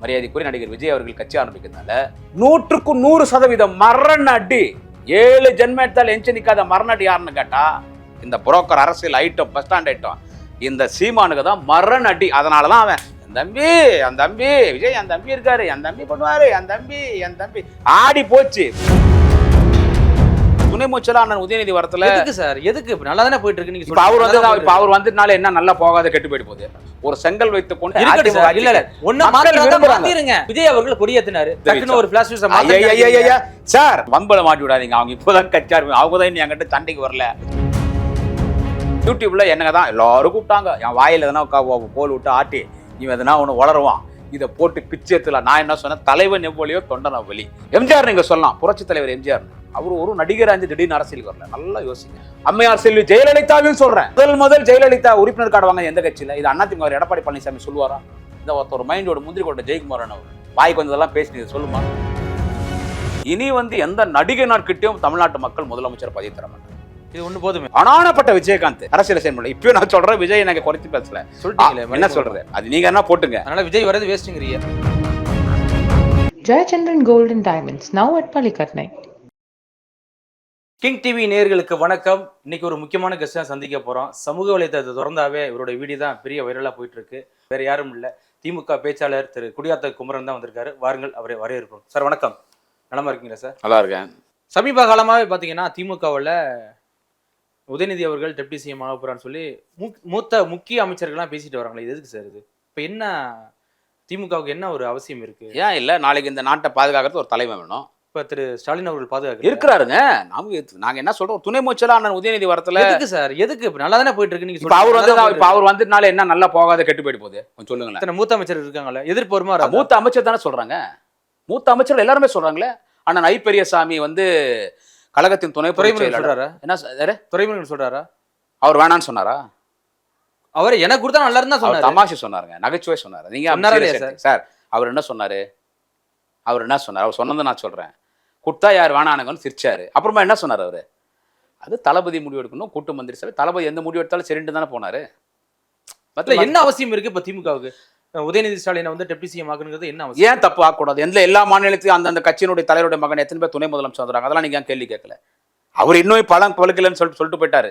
மரியாதைக்குரிய நடிகர் விஜய் அவர்கள் கட்சி ஆரம்பிக்கிறதுனால நூற்றுக்கு நூறு சதவீதம் மரண அடி ஏழு ஜென்மத்தால் எஞ்சி நிற்காத மரண அடி யாருன்னு கேட்டா இந்த புரோக்கர் அரசியல் ஐட்டம் பஸ் ஸ்டாண்ட் ஐட்டம் இந்த சீமானுக்கு தான் மரண அடி அதனால தான் அவன் என் தம்பி என் தம்பி விஜய் என் தம்பி இருக்காரு என் தம்பி பண்ணுவாரு என் தம்பி என் தம்பி. ஆடி போச்சு. துணை மூச்சலா அண்ணன் உதயநிதி வரத்துல எதுக்கு சார்? எதுக்கு? நல்லா தானே போயிட்டு இருக்கு நீங்க அவர் வந்து. இப்ப அவர் வந்ததுனால என்ன நல்லா போகாத கெட்டு போயிட்டு போகுது. ஒரு செங்கல் வைத்துக் கொண்டு இல்ல இல்ல. ஒண்ணு. மாத்திருங்க. விஜய் அவர்கள் கொடியேத்தினாரு டக்குன்னு ஒரு ஐயையையைய, சார் வம்பல மாட்டி விடாதீங்க. அவங்க இப்போதான் கட்சியா இருப்பாங்க அவங்க தான் என்கிட்ட சண்டைக்கு வரல. யூடியூப்ல என்னங்க தான் எல்லாரும் கூப்பிட்டாங்க. என் வாயில எதனா கோல் விட்டு ஆட்டி இவன் எதனா ஒன்று வளருவான். இதை போட்டு பிச்சேத்துல நான் என்ன சொன்னேன்? தலைவன் எவ்வளியோ தொண்டன வலி எம்ஜிஆர் நீங்க சொல்லலாம். புரட்சி தலைவர் எம்ஜிஆர். அவர் ஒரு நடிகர் அஞ்சு திடீர்னு அரசியலுக்கு வரல. நல்லா யோசிங்க. அம்மையார் செல்வி ஜெயலலிதாவின்னு சொல்றேன். முதல் முதல் ஜெயலலிதா உறுப்பினர் கார்டு வாங்க எந்த கட்சியில? இது அதிமுக எடப்பாடி பழனிசாமி சொல்லுவாரா? இந்த ஒருத்தர் மைண்டோட முந்திரி கொண்ட ஜெயக்குமாரன் அவர். வாய்க்கு வந்ததெல்லாம் பேசினது சொல்லுமா? இனி வந்து எந்த நடிகை நாட்கிட்டையும் தமிழ்நாட்டு மக்கள் முதலமைச்சர் பதவி தர மாட்டாங்க. இது ஒண்ணு போதுமே. அனானப்பட்ட விஜயகாந்த் அரசியல் செயல்முறை. இப்பயும் நான் சொல்றேன் விஜய் எனக்கு குறைத்து பேசல. சொல்லிட்டீங்களே என்ன சொல்றது? அது நீங்க என்ன போட்டுங்க. அதனால விஜய் வரது வேஸ்ட்ங்கறீங்க Jayachandran Gold and Diamonds, now at Palikatnai. King TV நேயர்களுக்கு வணக்கம். இன்னைக்கு ஒரு முக்கியமான கெஸ்டா சந்திக்க போறோம். சமூக வலைதளத்தை திறந்தாவே இவருடைய வீடியோ தான் பெரிய வைரலா போயிட்டு இருக்கு வேற யாரும் இல்ல. திமுக பேச்சாளர் திரு குடியாத்த குமரன் தான் வந்திருக்காரு. வாருங்கள் அவரை வரவேற்போம். சார் வணக்கம். நலமா இருக்கீங்களா சார்? நல்லா இருக்கேன். சமீப காலமாவே பாத்தீங்கன்னா திமுகவில் உதயநிதி அவர்கள் டெப்டி சிஎம் ஆக போறான்னு சொல்லி மூத்த முக்கிய அமைச்சர்கள்லாம் பேசிட்டு வராங்களே இது எதுக்கு சார் இது? இப்போ என்ன திமுகவுக்கு என்ன ஒரு அவசியம் இருக்கு? ஏன் இல்ல நாளைக்கு இந்த நாட்டை பாதுகாக்கிறது ஒரு தலைமை வேணும். இப்ப திரு ஸ்டாலின் அவர்கள் பாதுகாக்க இருக்கிறாருங்க. நாம எத்து- நாங்க என்ன சொல்றோம்? துணை மூச்சலா அண்ணன் உதயநிதி வரத்துல எதுக்கு சார்? எதுக்கு? இப்ப நல்லா தானே போயிட்டு இருக்கு நீங்க இப்ப அவர் வந்து. இப்ப அவர் வந்ததுனால என்ன நல்லா போகாத கெட்டு போயிட்டு போகுது? கொஞ்சம் சொல்லுங்களேன். மூத்த அமைச்சர் இருக்காங்கல்ல எதிர்ப்பு? மூத்த அமைச்சர் தானே சொல்றாங்க. மூத்த அமைச்சர் எல்லாருமே சொல்றாங்களே. அண்ணன் ஐ பெரியசாமி வந்து கழகத்தின் துணை செயலாளர். சொல்றாரா? என்ன துரைமுருகன் சொல்றாரா? அவர் வேணான்னு சொன்னாரா? அவர் எனக்கு கொடுத்தா நல்லா இருந்தா சொன்னாரு. தமாஷு சொன்னாருங்க. நகைச்சுவை சொன்னாரு. நீங்க சார்? அவர் என்ன சொன்னாரு? அவர் என்ன சொன்னார்? அவர் சொன்னதை நான் சொல்றேன். குட்டா யார் வேணானுங்கன்னு சிரிச்சாரு. அப்புறமா என்ன சொன்னார் அவரு? அது தளபதி முடிவு எடுக்கணும் கூட்டு மந்திரி சபை. தளபதி எந்த முடிவு எடுத்தாலும் சரிண்டு தானே போனாரு என்ன அவசியம் இருக்கு இப்ப திமுகவுக்கு? உதயநிதி ஸ்டாலினை வந்து டெப்டி சிஎம் ஆக்குங்கிறது என்ன அவசியம்? ஏன் தப்பு ஆகக்கூடாது? எந்த எல்லா மாநிலத்தையும் அந்தந்த கட்சியினுடைய தலைவருடைய மகன் எத்தனை பேர் துணை முதலமைச்சர் வந்துறாங்க? அதெல்லாம் நீங்க கேள்வி கேட்கல? அவர் இன்னும் பழம் பழுக்கலன்னு சொல்லிட்டு சொல்லிட்டு போயிட்டாரு.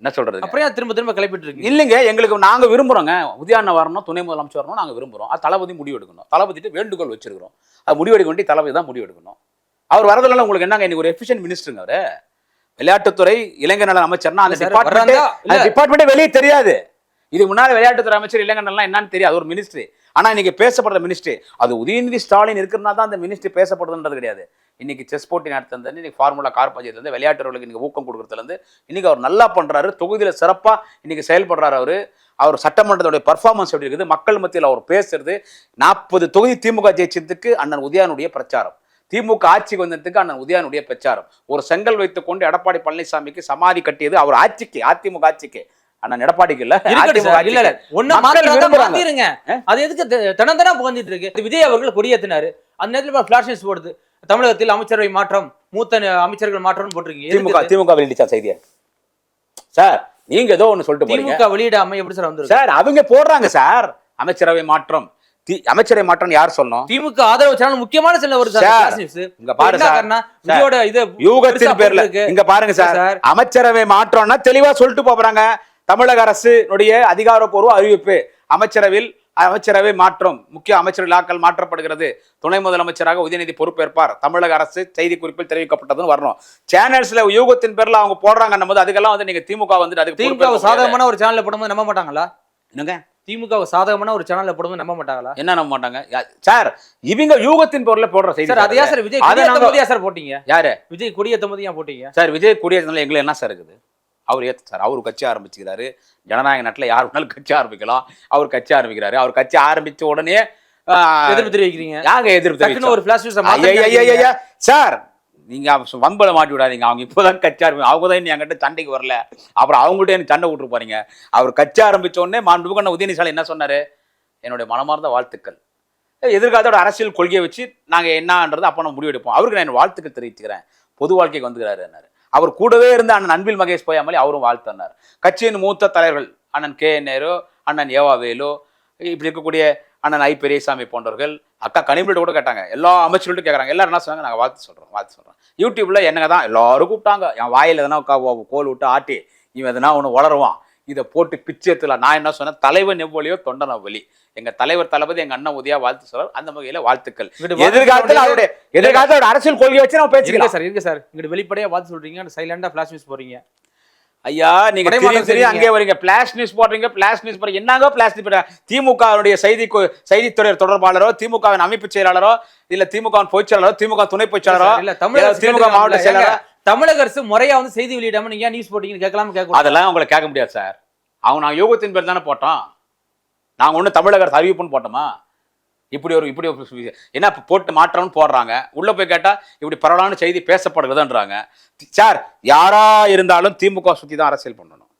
என்ன சொல்றது? அப்புறம் திரும்ப திரும்ப கிளப்பிட்டு இருக்கு இல்லைங்க எங்களுக்கு நாங்க விரும்புறோங்க. உதயாண்ண வரணும் துணை முதலமைச்சர் வரணும் நாங்க விரும்புறோம். அது தளபதி முடிவு எடுக்கணும் தளபதிட்டு வேண்டுகோள் வச்சிருக்கிறோம். அது முடிவு எடுக்க வேண்டிய தளபதி தான் முடிவு எடுக்கணும் அவர் வரதுனால உங்களுக்கு என்னங்க இன்னைக்கு ஒரு எஃபிஷியன்ட் மினிஸ்டருங்க அவரு? விளையாட்டுத்துறை இளைஞர் நல அமைச்சர்னா அந்த. டிபார்ட்மெண்ட்டே வெளியே தெரியாது. இதுக்கு முன்னாடி விளையாட்டுத்துறை அமைச்சர் இளைஞர்கள்லாம் என்னன்னு தெரியாது அது ஒரு மினிஸ்ட்ரி ஆனால் இன்னைக்கு பேசப்படுற மினிஸ்ட்ரி அது உதயநிதி ஸ்டாலின் இருக்கிறனா தான் அந்த மினிஸ்ட்ரி பேசப்படுதுன்றது கிடையாது. இன்னைக்கு செஸ் போட்டி நடத்துறது இன்னைக்கு ஃபார்முலா கார் பஞ்சாயத்துலேருந்து விளையாட்டுறவர்களுக்கு இன்னைக்கு ஊக்கம் கொடுக்குறதுலேருந்து இன்னைக்கு அவர் நல்லா பண்ணுறாரு தொகுதியில் சிறப்பாக இன்னைக்கு செயல்படுறாரு அவர். அவர் சட்டமன்றத்துடைய பர்ஃபார்மன்ஸ் எப்படி இருக்குது? மக்கள் மத்தியில் அவர் பேசுறது நாற்பது தொகுதி திமுக ஜெயிச்சதுக்கு அண்ணன் உதயானுடைய பிரச்சாரம். திமுக ஆட்சிக்கு வந்ததுக்கு அண்ணன் உதயானுடைய பிரச்சாரம். ஒரு செங்கல் வைத்துக் கொண்டு எடப்பாடி பழனிசாமிக்கு சமாதி கட்டியது அவர் ஆட்சிக்கு அதிமுக ஆட்சிக்கு. அண்ணன் எடப்பாடிக்கு இல்ல இல்ல இல்ல. ஒண்ணு. மாத்திருங்க? அது எதுக்கு தினம் தினம் புகழ்ந்துட்டு இருக்கு விஜய் அவர்கள் கொடியேத்தினாரு அந்த நேரத்துல பிளாஷ் நியூஸ் போடுது தமிழகத்தில் அமைச்சரவை மாற்றம் மூத்த அமைச்சர்கள் மாற்றம்னு போட்டிருக்கீங்க திமுக? திமுக வெளியிட்டா செய்தியா சார் நீங்க ஏதோ ஒண்ணு சொல்லிட்டு திமுக வெளியிடாம எப்படி சார் வந்துருக்கு சார் அவங்க போடுறாங்க சார் அமைச்சரவை மாற்றம் அமைச்சரவை மாற்றம் யார் சொல்லணும் திமுக ஆதரவு சேனல் முக்கியமான flash news. இங்க பாரு என்ன சார். காரணம்? விஜயோட இது யூகத்தின் பேர்ல. இங்க பாருங்க சார். அமைச்சரவை மாற்றம்னா தெளிவா சொல்லிட்டு போறாங்க தமிழக அரசுடைய அதிகாரப்பூர்வ அறிவிப்பு அமைச்சரவில் அமைச்சரவை மாற்றம் முக்கிய அமைச்சர் இலாக்கள் மாற்றப்படுகிறது. துணை முதலமைச்சராக உதயநிதி பொறுப்பேற்பார். தமிழக அரசு செய்தி குறிப்பில் தெரிவிக்கப்பட்டதுன்னு வரணும். சேனல்ஸ்ல யூகத்தின் பேர்ல அவங்க போடுறாங்க போது அதுக்கெல்லாம் வந்து நீங்க திமுக வந்து அதுக்கு திமுக. சாதகமான ஒரு சேனல்ல போடும்போது நம்ப மாட்டாங்களா? என்னங்க? திமுக சாதகமான ஒரு சேனல்ல போடும்போது நம்ப மாட்டாங்களா? என்ன நம்ப மாட்டாங்க? சார் இவங்க யூகத்தின் பேர்ல போடுற செய்தி சார் அதையா சார் விஜய் சார் போட்டீங்க? யாரு? விஜய் கொடியேத்தும் போது ஏன் போட்டீங்க? சார் விஜய் குடியரசுல எங்களை என்ன சார் இருக்குது? அவர் ஏத்து சார் அவர் கட்சி ஆரம்பிச்சுக்கிறாரு. ஜனநாயக நாட்டில் யார் வேணாலும் கட்சி ஆரம்பிக்கலாம். அவர் கட்சி ஆரம்பிக்கிறாரு. அவர் கட்சி ஆரம்பிச்ச உடனே எதிர்ப்பு தெரிவிக்கிறீங்க? யாங்க எதிர்ப்பு? ஒரு சார் நீங்க வம்பல மாட்டி விடாதீங்க. அவங்க இப்போதான் கட்சி ஆரம்பி அவங்க தான் என்கிட்ட சண்டைக்கு வரல. அப்புறம் அவங்கள்ட்ட எனக்கு சண்டை விட்டு போறீங்க? அவர் கட்சி ஆரம்பிச்ச உடனே மாண்புமிகு உதயநிதி ஸ்டாலின் என்ன சொன்னாரு? என்னுடைய மனமார்ந்த வாழ்த்துக்கள். எதிர்காலத்தோட அரசியல் கொள்கையை வச்சு நாங்க என்னன்றது அப்போ நம்ம முடிவெடுப்போம். அவருக்கு நான் என் வாழ்த்துக்கள் தெரிவிச்சுக்கிறேன். பொது வாழ்க்கைக்கு வந்துக்கிறாரு அவர் கூடவே இருந்த அண்ணன் அன்பில் மகேஷ் பொய்யாமலி அவரும் வாழ்த்தினார். கட்சியின் மூத்த தலைவர்கள் அண்ணன் கே நேரு அண்ணன் ஏவா வேலு இப்படி இருக்கக்கூடிய அண்ணன் ஐ பெரியசாமி போன்றவர்கள் அக்கா கனிமொழி கூட கேட்டாங்க. எல்லா அமைச்சர்கள்ட்ட கேட்குறாங்க எல்லாரும் என்ன சொன்னாங்க? நாங்கள் வாழ்த்து சொல்கிறோம் வாழ்த்து சொல்கிறோம் யூடியூப்பில் என்னங்க தான் எல்லாரும் கூப்பிட்டாங்க. என் வாயில் எதனா கோல் விட்டு ஆட்டி இவன் எதனா ஒன்று வளருவான். இதை போட்டு பிச்சேத்துல நான் என்ன சொன்னேன்? தலைவன் எவ்வளியோ தொண்டன் எவ்வளி எங்க தலைவர் தளபதி எங்க அண்ணன் உதயா வாழ்த்து சொல்றார். அந்த வகையில வாழ்த்துக்கள். வாழ்த்து எதிர்காலத்தில் அவருடைய எதிர்காலத்தில் அரசியல் கொள்கை வச்சு நம்ம பேசிக்கலாம். சார் இருங்க சார். இங்கிட்டு வெளிப்படையா பார்த்து சொல்றீங்க. சைலண்டா ஃபிளாஷ் நியூஸ் போறீங்க ஐயா நீங்க செய்றீங்க. அங்கே வரீங்க. பிளாஷ் நியூஸ் போடுறீங்க. பிளாஷ் நியூஸ் போடுறீங்க. என்னங்க பிளாஷ் நியூஸ் திமுகவுடைய செய்தி செய்தித்துறை தொடர்பாளரோ திமுகவின் அமைப்பு செயலாளரோ இல்ல திமுகவின் பொதுச் செயலாளரோ திமுக துணை பொதுச் செயலாளரோ இல்ல தமிழக ஏதாவது திமுக மாவட்ட செயலாளரோ தமிழக அரசு முறையா வந்து செய்தி வெளியிடாம நீங்க நியூஸ் போட்டீங்கன்னு கேட்கலாம் கேட்க அதெல்லாம் உங்களை கேட்க முடியாது சார் அவங்க நாங்கள் யோகத்தின் பேர் தானே போட்டோம் நாங்கள் ஒன்றும் தமிழக அரசு அறிவிப்புன்னு போட்டோமா? இப்படி ஒரு இப்படி ஒரு என்ன போட்டு மாற்றம்னு போடுறாங்க. உள்ள போய் கேட்டா இப்படி பரவலான செய்தி பேசப்படுகிறதுன்றாங்க. சார் யாரா இருந்தாலும் திமுக சுத்தி தான் அரசியல் பண்ணணும்.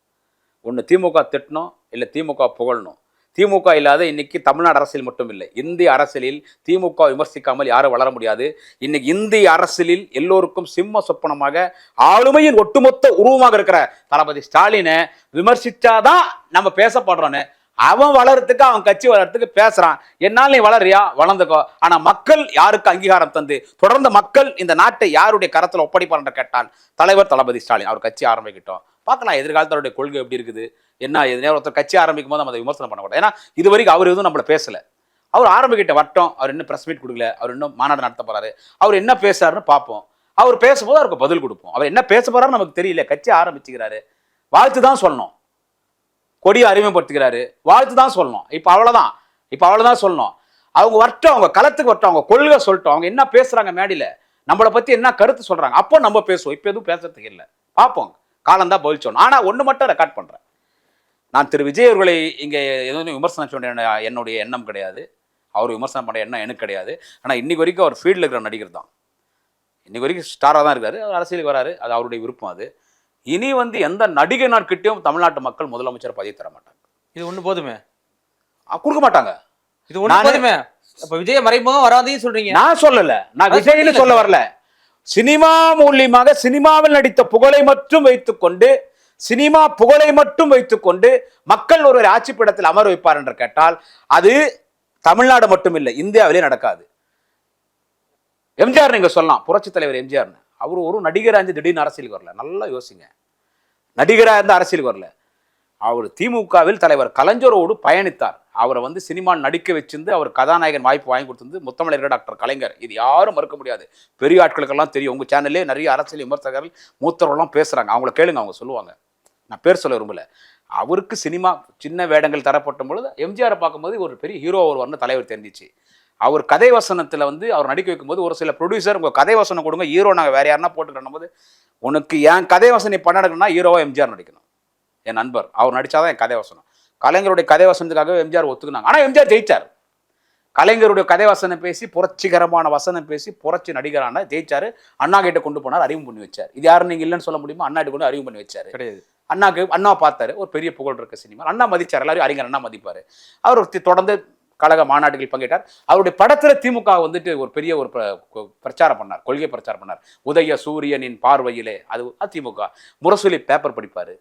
ஒன்று திமுக திட்டணும் இல்லை திமுக புகழணும். திமுக இல்லாத இன்னைக்கு தமிழ்நாடு அரசியல் மட்டும் இல்லை இந்திய அரசியலில் திமுக விமர்சிக்காமல் யாரும் வளர முடியாது. இன்னைக்கு இந்திய அரசியலில் எல்லோருக்கும் சிம்ம சொப்பனமாக ஆளுமையின் ஒட்டுமொத்த உருவமாக இருக்கிற தளபதி ஸ்டாலினை விமர்சிச்சாதான் நம்ம பேசப்படுறோன்னு. அவன் வளர்றதுக்கு அவன் கட்சி வளர்றதுக்கு பேசுறான். என்னால் நீ வளரியா வளர்ந்துக்கோ. ஆனா மக்கள் யாருக்கு அங்கீகாரம் தந்து தொடர்ந்து மக்கள் இந்த நாட்டை யாருடைய கரத்துல ஒப்படைப்பார் என்று கேட்டால் தலைவர் தளபதி ஸ்டாலின். அவர் கட்சி ஆரம்பிக்கட்டும். பார்க்கலாம் எதிர்காலத்தில் அவருடைய கொள்கை எப்படி இருக்குது என்ன எது ஒருத்தர் கட்சி ஆரம்பிக்கும் போது நம்ம அதை விமர்சனம் பண்ணக்கூடாது ஏன்னா இது வரைக்கும் அவர் எதுவும் நம்மளை பேசலை. அவர் ஆரம்பிக்கிட்ட வட்டம் அவர் இன்னும் ப்ரெஸ் மீட் கொடுக்கல அவர் இன்னும் மாநாடு நடத்த போறாரு அவர் என்ன பேசுறாருன்னு பார்ப்போம். அவர் பேசும்போது அவருக்கு பதில் கொடுப்போம். அவர் என்ன பேச போறாருன்னு நமக்கு தெரியல கட்சி ஆரம்பிச்சுக்கிறாரு. வாழ்த்து தான் சொல்லணும். கொடியை அறிமுகப்படுத்துகிறாரு. வாழ்த்து தான் சொல்லணும். இப்போ அவ்வளோதான் இப்போ அவ்வளோதான் சொல்லணும். அவங்க வரட்டும் அவங்க களத்துக்கு வரட்டும் அவங்க கொள்கை சொல்லட்டும். அவங்க என்ன பேசுறாங்க மேடையில் நம்மளை பற்றி என்ன கருத்து சொல்கிறாங்க அப்போ நம்ம பேசுவோம். இப்போ எதுவும் பேசுறதுக்கு இல்லை. பார்ப்போம். காலம் தான் பதில் சொல்லணும். ஆனால் ஒன்று மட்டும் ரெக்கார்ட் பண்றேன். நான் திரு விஜய் அவர்களை இங்கே எதுவும் விமர்சனம் சொன்ன என்னுடைய எண்ணம் கிடையாது. அவர் விமர்சனம் பண்ண எண்ணம் எனக்கு கிடையாது. ஆனால் இன்னைக்கு வரைக்கும் அவர் ஃபீல்டில் இருக்கிற நடிகர் தான். இன்னைக்கு வரைக்கும் ஸ்டாராக தான் இருக்காரு. அவர் அரசியலுக்கு வராரு. அது அவருடைய விருப்பம் அது. இனி வந்து எந்த நடிகர்கிட்டையும் தமிழ்நாட்டு மக்கள் முதலமைச்சர் பதவி தர மாட்டாங்க. இது ஒண்ணு போதுமே? கொடுக்க மாட்டாங்க. இது நானே- போதுமே? அப்ப விஜய மறைமுகம் வராதையும் சொல்றீங்க. நான் சொல்லல. நான் விஜய்னு சொல்ல வரல. சினிமா மூலியமாக சினிமாவில் நடித்த புகழை மட்டும் வைத்துக்கொண்டு சினிமா புகழை மட்டும் வைத்துக்கொண்டு மக்கள் ஒருவர் ஆட்சிப்பிடத்தில் அமர வைப்பார் என்று கேட்டால் அது தமிழ்நாடு மட்டும் இல்லை இந்தியாவிலே நடக்காது. எம்ஜிஆர் நீங்க சொல்லலாம் புரட்சி தலைவர் எம்ஜிஆர்னு. அவர் ஒரு நடிகராக இருந்து திடீர்னு அரசியலுக்கு வரல. நல்லா யோசிங்க. நடிகராக இருந்து அரசியலுக்கு வரல. அவர் திமுகவில் தலைவர் கலைஞரோடு பயணித்தார். அவரை வந்து சினிமா நடிக்க வச்சிருந்து அவர் கதாநாயகன் வாய்ப்பு வாங்கி கொடுத்தது முத்தமிழர் டாக்டர் கலைஞர். இது யாரும் மறுக்க முடியாது. பெரிய ஆட்களுக்கெல்லாம் தெரியும். உங்கள் சேனல்லே நிறைய அரசியல் விமர்சகர்கள் மூத்தவர்கள்லாம் பேசுகிறாங்க அவங்கள கேளுங்க அவங்க சொல்லுவாங்க. நான் பேர் சொல்ல விரும்பல. அவருக்கு சினிமா சின்ன வேடங்கள் தரப்பட்ட பொழுது எம்ஜிஆரை பார்க்கும்போது ஒரு பெரிய ஹீரோ ஒருவர்னு தலைவர் தெரிஞ்சிச்சு. அவர் கதை வசனத்தில் வந்து அவர் நடிக்க வைக்கும்போது ஒரு சில ப்ரொடியூசர் உங்கள் கதை வசனம் கொடுங்க ஹீரோ நாங்கள் வேறு யாருன்னா போட்டுக்கிறோம் போது உனக்கு என் கதை வசனம் நீ பண்ண எடுக்கணும்னா எம்ஜிஆர் நடிக்கணும். என் நண்பர். அவர் நடிச்சாதான் என் கதை வசனம். கலைஞருடைய கதை வசனத்துக்காக எம்ஜிஆர் ஒத்துக்குனாங்க. ஆனால் எம்ஜிஆர் ஜெயிச்சார். கலைஞருடைய கதை வசனம் பேசி புரட்சிகரமான வசனம் பேசி புரட்சி நடிகரான ஜெயிச்சாரு. அண்ணா கிட்ட கொண்டு போனார் அறிவு பண்ணி வச்சார். இது யாரும் நீங்க இல்லைன்னு சொல்ல முடியுமா? அண்ணா கிட்ட கொண்டு அறிவு பண்ணி வச்சாரு. கிடையாது. அண்ணாக்கு அண்ணா பார்த்தாரு. ஒரு பெரிய புகழ் இருக்க சினிமா. அண்ணா மதிச்சார். எல்லாரும் அறிஞர் அண்ணா மதிப்பாரு. அவர் தொடர்ந்து கழக மாநாடுகளில் பங்கேற்றார். அவருடைய படத்துல திமுக வந்துட்டு ஒரு பெரிய ஒரு பிரச்சாரம் பண்ணார். கொள்கை பிரச்சாரம் பண்ணார். உதய சூரியனின் பார்வையிலே. அது அதிமுக முரசொலி பேப்பர் படிப்பாரு.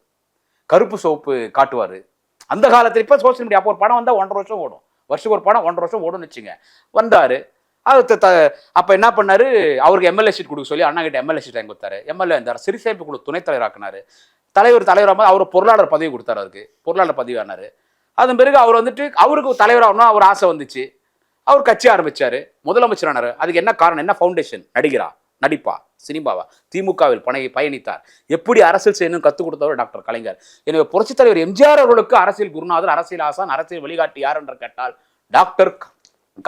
கருப்பு சோப்பு காட்டுவார். அந்த காலத்தில் இப்போ சோசியல் மீடியா அப்போ ஒரு படம் வந்தால் ஒன்றரை வருஷம் ஓடும். வருஷத்துக்கு ஒரு படம் ஒன்றரை வருஷம் ஓடும்னு வச்சுங்க. வந்தார். அது த- அப்போ என்ன பண்ணார்? அவருக்கு எம்எல்ஏ சீட் கொடுக்க சொல்லி அண்ணா கிட்ட எம்எல்ஏ சீட் வாங்கி கொடுத்தாரு. எம்எல்ஏ இருந்தார் சிறுசேமிப்பு குழு துணைத் தலைவர் தலைவர் தலைவராக அவர் பொருளாளர் பதவி கொடுத்தாரு அவருக்கு. பொருளாளர் பதவி ஆனார் அதன் பிறகு அவர் வந்துட்டு அவருக்கு தலைவராகணும் அவர் ஆசை வந்துச்சு. அவர் கட்சி ஆரம்பித்தார் முதலமைச்சரானார். அதுக்கு என்ன காரணம்? என்ன ஃபவுண்டேஷன் நடிகரா? நடிப்பா? சினிமாவா? திமுகவில் பணியை பயணித்தார். எப்படி அரசியல் செய்யணும் கற்றுக் கொடுத்தவர் டாக்டர் கலைஞர். எனவே புரட்சித் தலைவர் எம்ஜிஆர் அவர்களுக்கு அரசியல் குருநாதர் அரசியல் ஆசான் அரசியல் வழிகாட்டி யார் என்று கேட்டால் டாக்டர்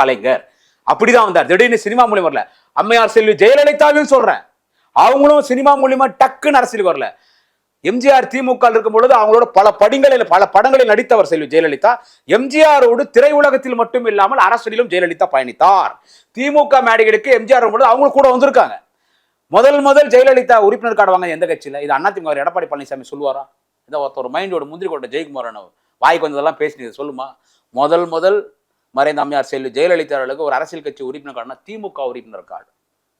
கலைஞர். அப்படிதான் வந்தார். திடீர்னு சினிமா மூலியம் வரல. அம்மையார் செல்வி ஜெயலலிதாவையும் சொல்றேன். அவங்களும் சினிமா மூலியமா டக்குன்னு அரசியலுக்கு வரல. எம்ஜிஆர் திமுக இருக்கும் பொழுது அவங்களோட பல படங்களில் பல படங்களில் நடித்தவர் செல்வி ஜெயலலிதா. எம்ஜிஆரோடு திரையுலகத்தில் மட்டும் இல்லாமல் அரசியலிலும் ஜெயலலிதா பயணித்தார். திமுக மேடைகளுக்கு எம்ஜிஆர் பொழுது அவங்களும் கூட வந்திருக்காங்க. முதல் முதல் ஜெயலலிதா உறுப்பினர் கார்டு வாங்க எந்த கட்சியில்? இது அதிமுக எடப்பாடி பழனிசாமி சொல்லுவாரா? இந்த ஒருத்தர் மைண்டோட முந்திரி கொண்ட ஜெயக்குமாரன் வாய்க்கு வந்ததெல்லாம் பேசினது சொல்லுமா? முதல் முதல் மறைந்த அம்மையார் செல்வி ஜெயலலிதா அவர்களுக்கு ஒரு அரசியல் கட்சி உறுப்பினர் கார்டுனா திமுக உறுப்பினர் கார்டு.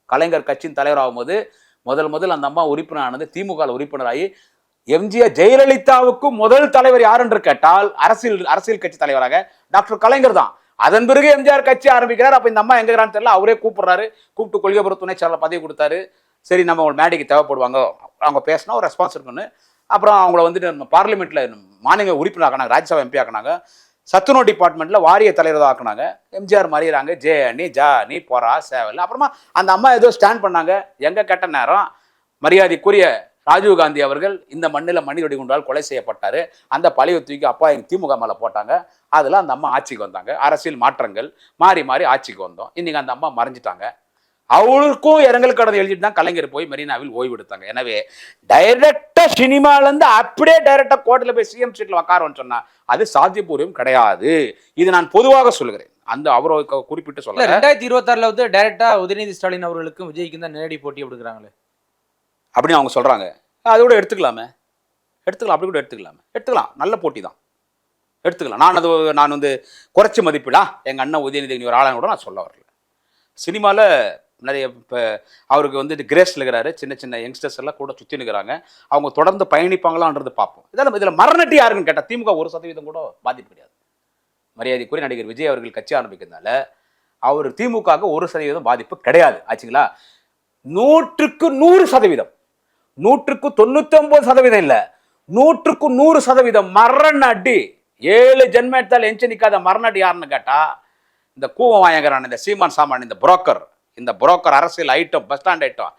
கலைஞர் கட்சியின் தலைவராகும் போது முதல் முதல் அந்த அம்மா உறுப்பினரானது திமுக உறுப்பினராகி எம்ஜிஆர் ஜெயலலிதாவுக்கு முதல் தலைவர் யார் என்று கேட்டால் அரசியல் அரசியல் கட்சி தலைவராக டாக்டர் கலைஞர் தான். அதன் பிறகு எம்ஜிஆர் கட்சி ஆரம்பிக்கிறார். அப்போ இந்த அம்மா எங்க தெரியல. அவரே கூப்பிடுறாரு. கூப்பிட்டு கொள்கைப்புற துணை செயலாளர் பதவி கொடுத்தாரு. சரி நம்ம அவங்க மேடைக்கு தேவைப்படுவாங்க. அவங்க பேசினா ஒரு ரெஸ்பான்ஸ் இருக்குன்னு அப்புறம் அவங்கள வந்துட்டு நம்ம பார்லிமெண்ட்ல மாநில உறுப்பினர் ஆக்கினாங்க ராஜ்யசபா எம்பி ஆக்கினாங்க. சத்துணவு டிபார்ட்மெண்ட்டில் வாரிய தலைவர் ஆக்குனாங்க. எம்ஜிஆர் மாறிடுறாங்க. ஜே அணி ஜா அணி போரா சேவல். அப்புறமா அந்த அம்மா ஏதோ ஸ்டாண்ட் பண்ணாங்க. எங்கே கெட்ட நேரம்? மரியாதைக்குரிய ராஜீவ்காந்தி அவர்கள் இந்த மண்ணில் மனித வெடிகுண்டால் கொலை செய்யப்பட்டார். அந்த பழைய தூக்கி அப்பா எங்கள் திமுக மேலே போட்டாங்க. அதில் அந்த அம்மா ஆட்சிக்கு வந்தாங்க. அரசியல் மாற்றங்கள் மாறி மாறி ஆட்சிக்கு வந்தோம். இன்னைக்கு அந்த அம்மா மறைஞ்சிட்டாங்க. அவளுக்கும் இரங்கல் கடன் எழுதிட்டு தான் கலைஞர் போய் மெரினாவில் ஓய்வு எடுத்தாங்க. எனவே டைரக்டாக சினிமாலேருந்து அப்படியே டைரக்டாக கோர்ட்டில் போய் சிஎம் சீட்டில் உட்காரன்னு சொன்னால் அது சாத்தியபூர்வம் கிடையாது. இது நான் பொதுவாக சொல்கிறேன் அந்த அவரை க- குறிப்பிட்டு சொல்ல ரெண்டாயிரத்தி இருபத்தாறுல வந்து டைரக்டா உதயநிதி ஸ்டாலின் அவர்களுக்கும் விஜய்க்கும் தான் நேரடி போட்டி அப்படிங்கிறாங்களே அப்படின்னு அவங்க சொல்கிறாங்க அது கூட எடுத்துக்கலாமே. எடுத்துக்கலாம் அப்படி கூட எடுத்துக்கலாமே. எடுத்துக்கலாம். நல்ல போட்டி தான். எடுத்துக்கலாம். நான் அது நான் வந்து குறைச்சி மதிப்பிடா எங்கள் அண்ணன் உதயநிதி ஒரு ஆளான கூட நான் சொல்ல வரல. சினிமாவில் நிறைய இப்போ அவருக்கு வந்து கிரேஸ் இருக்கிறாரு. சின்ன சின்ன யங்ஸ்டர்ஸ் எல்லாம் கூட சுற்றி நிற்கிறாங்க அவங்க தொடர்ந்து பயணிப்பாங்களான்றது பார்ப்போம். இதெல்லாம் இதில் மரணட்டி யாருன்னு கேட்டால் திமுக ஒரு சதவீதம் கூட பாதிப்பு கிடையாது. மரியாதைக்குரிய நடிகர் விஜய் அவர்கள் கட்சி ஆரம்பிக்கிறதுனால அவர் திமுகவுக்கு ஒரு சதவீதம் பாதிப்பு கிடையாது. ஆச்சுங்களா? நூற்றுக்கு நூறு சதவீதம். நூற்றுக்கு தொண்ணூத்தி சதவீதம் இல்லை. நூற்றுக்கு நூறு சதவீதம் மரண அடி ஏழு ஜென்மத்தால் எடுத்தால் எஞ்சி நிற்காத மரண அடி யாருன்னு கேட்டால் இந்த கூவம் வாங்கிறான் இந்த சீமான் சாமான் இந்த புரோக்கர். இந்த புரோக்கர் அரசியல் ஐட்டம் பஸ் ஸ்டாண்ட் ஐட்டம்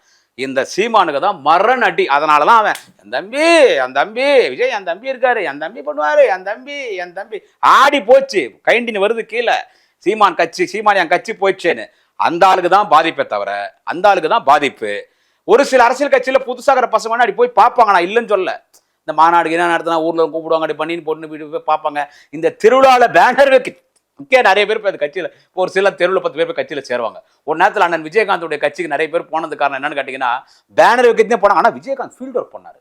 இந்த சீமானுக்கு தான் மரண அடி அதனால தான் அவன் என் தம்பி என் தம்பி விஜய் என் தம்பி இருக்காரு என் தம்பி பண்ணுவார் என் தம்பி என் தம்பி. ஆடி போச்சு. கைண்டின்னு வருது கீழே. சீமான் கட்சி சீமான் என் கட்சி போயிடுச்சேன்னு. அந்த ஆளுக்கு தான் பாதிப்பே தவிர அந்த ஆளுக்கு தான் பாதிப்பு. ஒரு சில அரசியல் கட்சியில் புதுசாகிற பசங்க அப்படி போய் பார்ப்பாங்க. நான் இல்லைன்னு சொல்ல இந்த மாநாடு என்ன நடத்தினா ஊரில் கூப்பிடுவாங்க. அப்படி பண்ணின்னு பொண்ணு வீடு போய் பார்ப்பாங்க. இந்த திருவிழாவில் பேனர் வைக்க முக்கிய நிறைய பேர் போய் அந்த கட்சியில் இப்போ ஒரு சில தெருவில் பத்து பேர் போய் கட்சியில் சேருவாங்க. ஒரு நேரத்தில் அண்ணன் விஜயகாந்தோடைய கட்சிக்கு நிறைய பேர் போனது காரணம் என்னன்னு கேட்டிங்கன்னா பேனர் வைக்கிறதே போனாங்க. ஆனால் விஜயகாந்த் ஃபீல்டு ஒர்க் பண்ணார்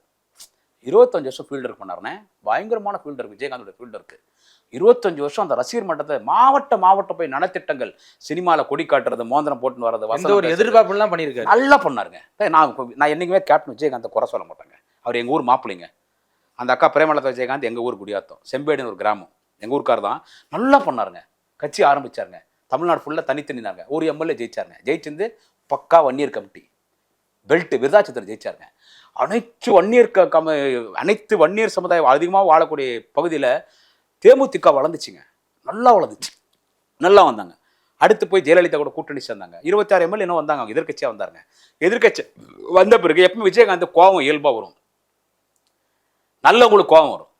இருபத்தஞ்சு வருஷம் ஃபீல்டு ஒர்க் பண்ணாருனே பயங்கரமான ஃபீல்டு ஒர்க் விஜயகாந்தோட ஃபீல்டு ஒர்க்கு இருபத்தஞ்சு வருஷம் அந்த ரசிகர் மன்றத்தை மாவட்ட மாவட்டம் போய் நலத்திட்டங்கள் சினிமாவில் கொடி காட்டுறது மோதிரம் போட்டுன்னு வர்றது வசனம் ஒரு. எதிர்பார்ப்புலாம் பண்ணியிருக்காரு. நல்லா பண்ணாருங்க. நான் நான் என்னைக்குமே கேப்டன் விஜயகாந்தை குறை சொல்ல மாட்டேங்க. அவர் எங்கள் ஊர் மாப்பிள்ளைங்க. அந்த அக்கா பிரேமலதா விஜயகாந்த் எங்கள் ஊர் குடியாத்தம். செம்பேடுன்னு ஒரு கிராமம். எங்கள் ஊருக்கார் தான். நல்லா பண்ணாருங்க. கட்சி ஆரம்பிச்சாருங்க. தமிழ்நாடு ஃபுல்லாக தனித்து நின்னாங்க. ஒரு எம்எல்ஏ ஜெயிச்சாருங்க. ஜெயிச்சிருந்து பக்கா வன்னியர் கமிட்டி. பெல்ட் விருதாச்சலத்தில் ஜெயிச்சாருங்க. அனைத்து வன்னியர் கம அனைத்து வன்னியர் சமுதாயம் அதிகமாக வாழக்கூடிய பகுதியில் தேமுதிக வளர்ந்துச்சுங்க. நல்லா வளர்ந்துச்சு. நல்லா வந்தாங்க. அடுத்து போய் ஜெயலலிதா கூட கூட்டணி சேர்ந்தாங்க. இருபத்தாறு எம்எல்ஏ இன்னும் வந்தாங்க அவங்க எதிர்க்கட்சியாக வந்தாங்க எதிர்க்கட்சி வந்த பிறகு எப்பவும் விஜயகாந்த் கோவம் இயல்பாக வரும். நல்லவங்களுக்கு கோவம் வரும்.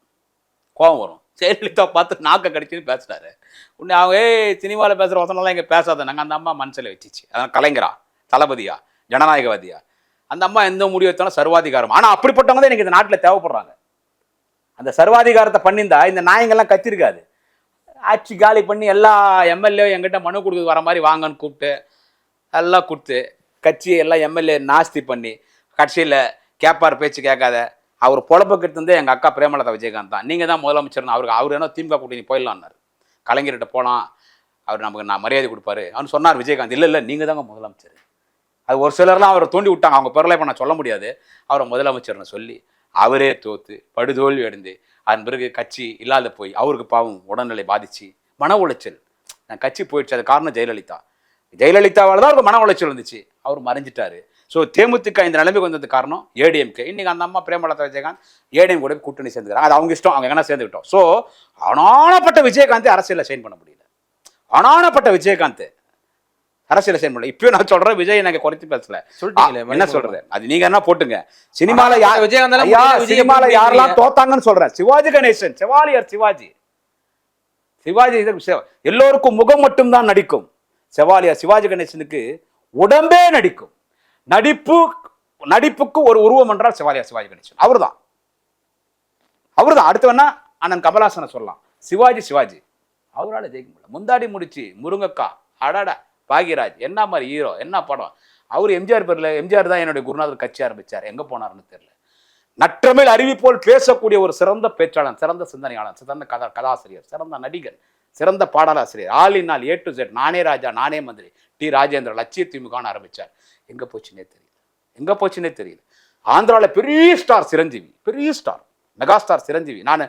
கோவம் வரும். ஜெயலலிதா பார்த்து நாக்க கடிச்சுன்னு பேசுறாரு. உன்னை அவங்க ஏய் சினிமாவில் பேசுகிற வசனம்லாம் இங்கே பேசாத நாங்கள் அந்த அம்மா மனசில் வச்சிச்சு. அதான் கலைஞரா தளபதியா ஜனநாயகவாதியா. அந்த அம்மா எந்த முடிவு எடுத்தாலும் சர்வாதிகாரம். ஆனால் அப்படிப்பட்டவங்க தான் எனக்கு இந்த நாட்டில் தேவைப்படுறாங்க. அந்த சர்வாதிகாரத்தை பண்ணியிருந்தா இந்த நாயங்கள்லாம் கத்திருக்காது. ஆட்சி காலி பண்ணி எல்லா எம்எல்ஏ எங்கிட்ட மனு கொடுக்குறது வர மாதிரி வாங்கன்னு கூப்பிட்டு எல்லாம் கொடுத்து கட்சி எல்லாம் எம்எல்ஏ நாஸ்தி பண்ணி கட்சியில் கேட்பார் பேச்சு கேட்காத அவர் பொழப்புக்கிட்டு இருந்தே எங்கள் அக்கா பிரேமலதா விஜயகாந்த் தான். நீங்கள் தான் முதலமைச்சர்னு அவருக்கு அவர் என்ன திமுக கூட்டணி போயிடலான்னாரு. கலைஞர்கிட்ட போகலாம் அவர் நமக்கு நான் மரியாதை கொடுப்பாரு அவனு சொன்னார் விஜயகாந்த் இல்லை இல்லை நீங்கள் தாங்க முதலமைச்சர். அது ஒரு சிலர்லாம் அவரை தூண்டி விட்டாங்க அவங்க பிறலை இப்போ நான் சொல்ல முடியாது. அவரை முதலமைச்சர்னு சொல்லி அவரே தோத்து படுதோல்வி அடைந்து அதன் பிறகு கட்சி இல்லாத போய் அவருக்கு பாவம் உடல்நிலை பாதிச்சு மன உளைச்சல். நான் கட்சி போயிடுச்சு அது காரணம் ஜெயலலிதா. ஜெயலலிதாவால் தான் அவருக்கு மன உளைச்சல் இருந்துச்சு அவர் மறைஞ்சிட்டாரு. ஸோ தேமுதிக இந்த நிலைமைக்கு வந்தது காரணம் ஏடிஎம்கே. இன்னைக்கு அந்த அம்மா பிரேமலதா விஜயகாந்த் ஏடிஎம் கூட கூட்டணி சேர்ந்துக்கிறாங்க. அது அவங்க இஷ்டம். அவங்க எங்கன்னா சேர்ந்துக்கிட்டோம். ஸோ அனானப்பட்ட விஜயகாந்த் அரசியலில் சைன் பண்ண முடியல. அனானப்பட்ட விஜயகாந்த் அரசியல் சைன் பண்ணல இப்பயும் நான் சொல்றேன் விஜய் எனக்கு குறைத்து பேசல. என்ன சொல்றது? அது நீங்க என்ன போட்டுங்க. சினிமால யார் முடியல, விஜய் சினிமால யாரெல்லாம்? தோத்தாங்கன்னு சொல்றேன். சிவாஜி கணேசன் செவாலியர் சிவாஜி. சிவாஜி எல்லோருக்கும் முகம் மட்டும்தான் நடிக்கும். செவாலியர் சிவாஜி கணேசனுக்கு உடம்பே நடிக்கும். நடிப்பு நடிப்புக்கு ஒரு உருவம் என்றால் செவாலியர் சிவாஜி கணேசன். அவர்தான். அவர்தான். அடுத்து வேணா அண்ணன் கமலாசனை சொல்லலாம். சிவாஜி சிவாஜி. அவரால் ஜெயிக்க முடியல. முந்தாடி முடிச்சு முருங்கக்கா அடடா. பாகிராஜ் என்ன மாதிரி ஹீரோ என்ன படம்? அவர் எம்ஜிஆர் பேரில் எம்ஜிஆர் தான் என்னுடைய குருநாதர் கட்சி ஆரம்பிச்சார். எங்கே போனாருன்னு தெரியல. நற்றமிழ் அறிவிப்போல் பேசக்கூடிய ஒரு சிறந்த பேச்சாளன் சிறந்த சிந்தனையாளன் சிறந்த கதா கதாசிரியர் சிறந்த நடிகர் சிறந்த பாடலாசிரியர் ஆலின் நாள் ஏ டு செட் நானே ராஜா நானே மந்திரி டி ராஜேந்திர லட்சிய திமுகன்னு ஆரம்பித்தார் எங்கே போச்சுன்னே தெரியல. எங்கே போச்சுன்னே தெரியல. ஆந்திராவில் பெரிய ஸ்டார் சிரஞ்சீவி பெரிய ஸ்டார் மெகா ஸ்டார் சிரஞ்சீவி. நான்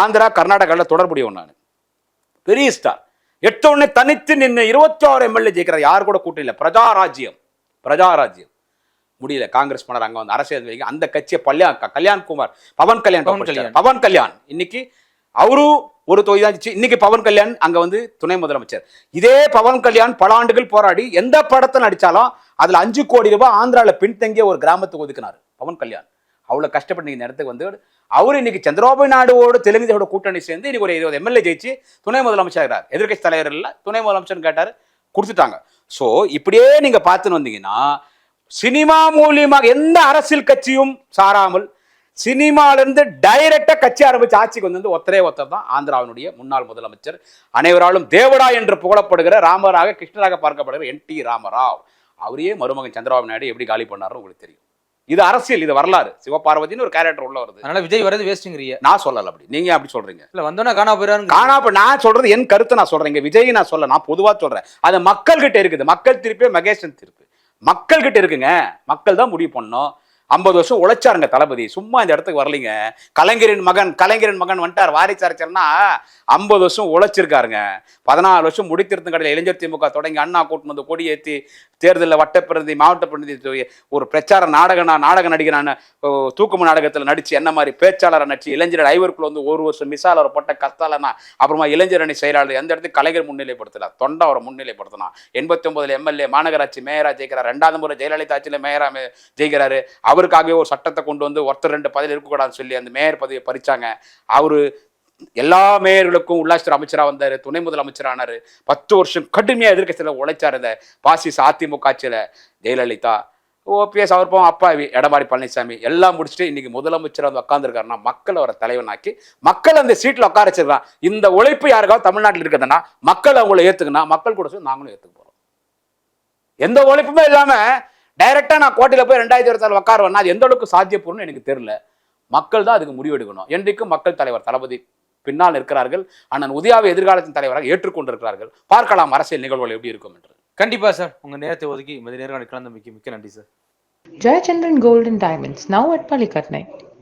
ஆந்திரா கர்நாடகாவில் தொடர்புடையவன் நான். பெரிய ஸ்டார் எட்ட உடனே தனித்து நின்று இருபத்தி ஆறு எம்எல்ஏ ஜெயிக்கிறார். யார் கூட கூட்டணி இல்லை பிரஜாராஜ்யம். பிரஜாராஜ்யம். முடியல காங்கிரஸ் பண்ணார் அங்க வந்து அரசியல் வைக்க அந்த கட்சியை பல்யா கல்யாண் குமார் பவன் கல்யாண். பவன் கல்யாண். இன்னைக்கு அவரு ஒரு தொகுதி தான் இன்னைக்கு பவன் கல்யாண் அங்க வந்து துணை முதலமைச்சர். இதே பவன் கல்யாண் பல ஆண்டுகள் போராடி எந்த படத்தை நடிச்சாலும் அதுல அஞ்சு கோடி ரூபாய் ஆந்திரால பின்தங்கிய ஒரு கிராமத்துக்கு ஒதுக்கினார் பவன் கல்யாண். அவ்வளோ கஷ்டப்பட்டு நீங்கள் இந்த இடத்துக்கு வந்து அவர் இன்னைக்கு சந்திரபாபு நாடுவோட தெலுங்கு தேசோட கூட்டணி சேர்ந்து இன்னைக்கு ஒரு இருபது எம்எல்ஏ ஜெயிச்சு துணை முதலமைச்சர் எதிர்கட்சி எதிர்க்கட்சி தலைவர் இல்லை துணை முதலமைச்சர் கேட்டார் கொடுத்துட்டாங்க. ஸோ இப்படியே நீங்கள் பார்த்துன்னு வந்தீங்கன்னா சினிமா மூலியமாக எந்த அரசியல் கட்சியும் சாராமல் சினிமாலேருந்து டைரக்டாக கட்சி ஆரம்பித்து ஆட்சிக்கு வந்து ஒத்தரே ஒத்தர் தான். ஆந்திராவினுடைய முன்னாள் முதலமைச்சர் அனைவராலும் தேவடா என்று புகழப்படுகிற ராமராக கிருஷ்ணராக பார்க்கப்படுகிற என் டி ராமராவ். அவரையே மருமகன் சந்திரபாபு நாயுடு எப்படி காலி பண்ணாரோ உங்களுக்கு தெரியும். இது அரசியல் இது வரலாறு. சிவபார்வதினு ஒரு கேரக்டர் உள்ள வருது. அதனால விஜய் வரது வேஸ்ட்டுங்கிறிய நான் சொல்லல அப்படி. நீங்க அப்படி சொல்றீங்க. இல்ல வந்தோன்னா காணா போயிடாரு காணாப்ப நான் சொல்றது என் கருத்தை நான் சொல்றேன். இங்க விஜய் நான் சொல்ல நான் பொதுவா சொல்றேன். அது மக்கள் கிட்ட இருக்குது. மக்கள் திருப்பி மகேசன் திருப்பு. மக்கள் கிட்ட இருக்குங்க. மக்கள் தான் முடிவு பண்ணணும். ஐம்பது வருஷம் உழைச்சாருங்க தளபதி. சும்மா இந்த இடத்துக்கு வரலைங்க. கலைஞரின் மகன் கலைஞரின் மகன் வந்துட்டார். வாரிசு அரசியல்னா ஐம்பது வருஷம் உழைச்சிருக்காருங்க. பதினாலு வருஷம் முடித்திருத்தும் கடையில் இளைஞர் திமுக தொடங்கி அண்ணா கூட்டம் வந்து கொடியேற்றி தேர்தலில் வட்டப்பிரதி மாவட்ட பிரதிநிதி ஒரு பிரச்சார நாடகனா நாடக நடிகரான தூக்கம நாடகத்தில் நடிச்சு என்ன மாதிரி பேச்சாளரை நடிச்சு இளைஞர் ஐவருக்குள்ள வந்து ஒரு வருஷம் மிசால் அவர் பட்ட கத்தாலனா அப்புறமா இளைஞர் அணி செயலாளர் எந்த இடத்துக்கு கலைஞர் முன்னிலைப்படுத்தல. தொண்டை அவரை முன்னிலைப்படுத்தினா. எண்பத்தி ஒன்பதுல எம்எல்ஏ மாநகராட்சி மேயரா ஜெயிக்கிறார். ரெண்டாவது முறை ஜெயலலிதா ஆட்சியில் மேயரா ஜெயிக்கிறாரு. அவருக்காகவே ஒரு சட்டத்தை கொண்டு வந்து ஒருத்தர் ரெண்டு பதவியில் இருக்கக்கூடாதுன்னு சொல்லி அந்த மேயர் பதவியை பறிச்சாங்க. அவரு எல்லா மேயர்களுக்கும் உள்ளாட்சித்துறை அமைச்சராக வந்தார் துணை முதலமைச்சரானார். பத்து வருஷம் கடுமையாக எதிர்கட்சியில் உழைச்சார் இந்த பாசிஸ் அதிமுக ஆட்சியில். ஜெயலலிதா ஓபிஎஸ் அவர் போவோம் அப்பாவி எடப்பாடி பழனிசாமி எல்லாம் முடிச்சுட்டு இன்னைக்கு முதலமைச்சர் வந்து உட்காந்துருக்காருன்னா மக்கள் அவரை தலைவனாக்கி மக்கள் அந்த சீட்டில் உட்கார வச்சிருக்கான். இந்த உழைப்பு யாருக்காவது தமிழ்நாட்டில் இருக்குதுன்னா மக்கள் அவங்கள ஏற்றுக்குன்னா மக்கள் கூட சொல்லி நாங்களும் ஏற்றுக்க போகிறோம் எந்த உழைப்புமே இல்லாமல் டைரெக்டாக நான் கோட்டையில் போய் ரெண்டாயிரத்தி இருபத்தாறு உட்காருவேன்னா அது எந்த அளவுக்கு சாத்தியப்பூர்னு எனக்கு தெரியல. மக்கள் தான் அதுக்கு முடிவெடுக்கணும். என்றைக்கும் மக்கள் தலைவர் தளபதி பின்னால் இருக்கிறார்கள் அண்ணன் உதயாவை எதிர்காலத்தின் தலைவராக ஏற்றுக்கொண்டிருக்கிறார்கள். பார்க்கலாம் அரசியல் நிகழ்வுகள் எப்படி இருக்கும் என்று. கண்டிப்பா சார். உங்க நேரத்தை ஒதுக்கி இந்த நேர்காணல் கலந்தமைக்கு மிக்க நன்றி sir. Gold and Diamonds, now at Palikatnai.